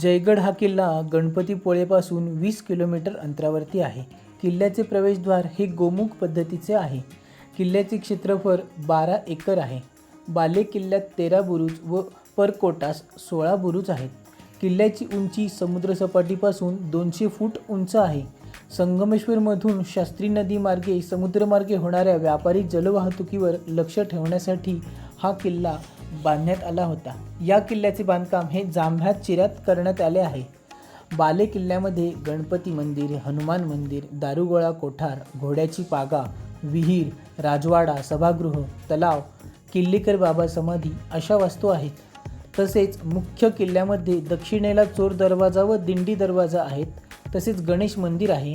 जयगड हा किल्ला गणपतीपुळेपासून वीस किलोमीटर अंतरावरती आहे. किल्ल्याचे प्रवेशद्वार हे गोमुख पद्धतीचे आहे. किल्ल्याचे क्षेत्रफळ बारा एकर आहे. बाले किल्ल्यात तेरा बुरुज व परकोटास सोळा बुरुज आहेत. किल्ल्याची उंची समुद्रसपाटीपासून दोनशे फूट उंच आहे. संगमेश्वरमधून शास्त्री नदीमार्गे समुद्रमार्गे होणाऱ्या व्यापारी जलवाहतुकीवर लक्ष ठेवण्यासाठी हा किल्ला बांधण्यात आला होता. या किल्ल्याचे बांधकाम हे जांभ्यात चिऱ्यात करण्यात आले आहे. बाले किल्ल्यामध्ये गणपती मंदिर हनुमान मंदिर दारुगोळा कोठार घोड्याची पागा विहीर राजवाडा सभागृह तलाव किल्लेकर बाबा समाधी अशा वास्तू आहेत. तसेच मुख्य किल्ल्यामध्ये दक्षिणेला चोर दरवाजा व दिंडी दरवाजा आहेत. तसेच गणेश मंदिर आहे.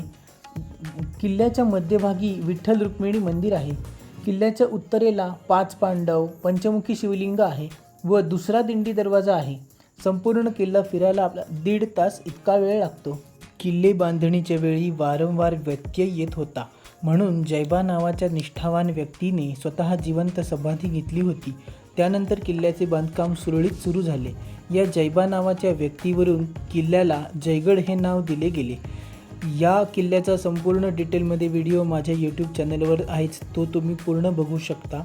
किल्ल्याच्या मध्यभागी विठ्ठल रुक्मिणी मंदिर आहे. किल्ल्याच्या उत्तरेला पाच पांडव पंचमुखी शिवलिंग आहे व दुसरा दिंडी दरवाजा आहे. संपूर्ण किल्ला फिरायला आपला दीड तास इतका वेळ लागतो. किल्ले बांधणीच्या वेळी वारंवार व्यत्यय येत होता. म्हणून जैबा नावाच्या निष्ठावान व्यक्तीने स्वतः जिवंत समाधी घेतली होती. त्यानंतर किल्ल्याचे बांधकाम सुरळीत सुरू झाले. या जैबा नावाच्या व्यक्तीवरून किल्ल्याला जयगड हे नाव दिले गेले. या किल्ल्याचा संपूर्ण डिटेलमध्ये व्हिडिओ माझ्या यूट्यूब चॅनलवर आहेच. तो तुम्ही पूर्ण बघू शकता.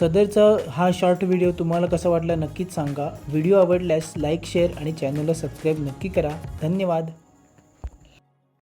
सदरचा हा शॉर्ट व्हिडिओ तुम्हाला कसा वाटला नक्कीच सांगा. व्हिडिओ आवडल्यास लाईक शेअर आणि चॅनलला सबस्क्राईब नक्की करा. धन्यवाद.